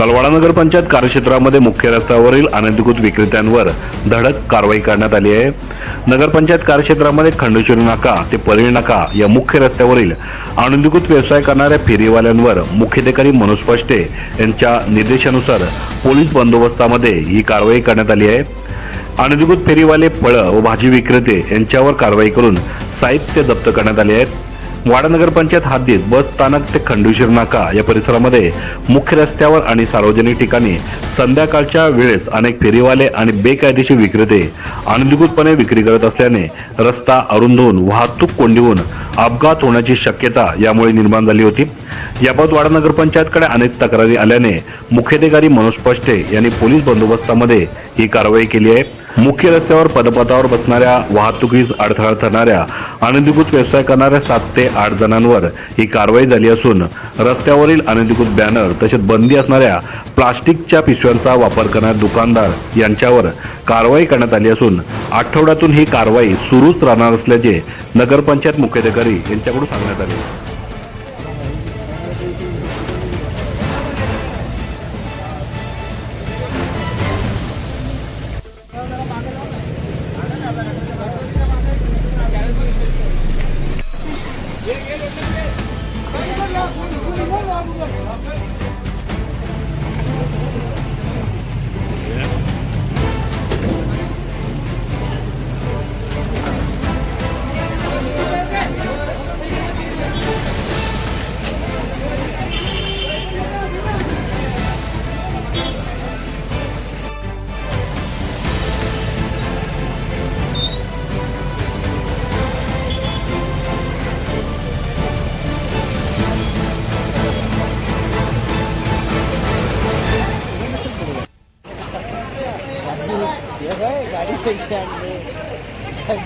कलवाडा नगर पंचायत कार्यक्षेत्रामध्ये मुख्य रस्त्यावरील अनधिकृत विक्रेत्यांवर धडक कारवाई करण्यात आली आहे. नगरपंचायत कार्यक्षेत्रामध्ये खंडेश्वरी नाका ते परीळ नाका या मुख्य रस्त्यावरील अनधिकृत व्यवसाय करणाऱ्या फेरीवाल्यांवर मुख्याधिकारी मनोज पष्टे यांच्या निर्देशानुसार पोलीस बंदोबस्तामध्ये ही कारवाई करण्यात आली आहे. अनधिकृत फेरीवाले फळं व भाजी विक्रेते यांच्यावर कारवाई करून साहित्य जप्त करण्यात आले आहेत. वाडा नगरपंचायत हद्दीत बस स्थानक ते खंडूशीर नाका या परिसरामध्ये मुख्य रस्त्यावर आणि सार्वजनिक ठिकाणी संध्याकाळच्या वेळेस अनेक फेरीवाले आणि बेकायदेशीर विक्रेते अनधिकृतपणे विक्री करत असल्याने रस्ता अरुंद होऊन वाहतूक कोंडी होऊन अपघात होण्याची शक्यता यामुळे निर्माण झाली होती. याबाबत वाडा नगरपंचायतकडे अनेक तक्रारी आल्याने मुख्याधिकारी मनोज पष्टे यांनी पोलीस बंदोबस्तामध्ये ही कारवाई केली आहे. मुख्य रस्त्यावर पदपथावर बसणाऱ्या वाहतुकीस अडथळा ठरणाऱ्या अनधिकृत व्यवसाय करणाऱ्या सात ते आठ जणांवर ही कारवाई झाली असून रस्त्यावरील अनधिकृत बॅनर तसेच बंदी असणाऱ्या प्लास्टिकच्या पिशव्यांचा वापर करणाऱ्या दुकानदार यांच्यावर कारवाई करण्यात आली असून आठवड्यातून ही कारवाई सुरूच राहणार असल्याचे नगरपंचायत मुख्याधिकारी यांच्याकडून सांगण्यात आले. 야 一块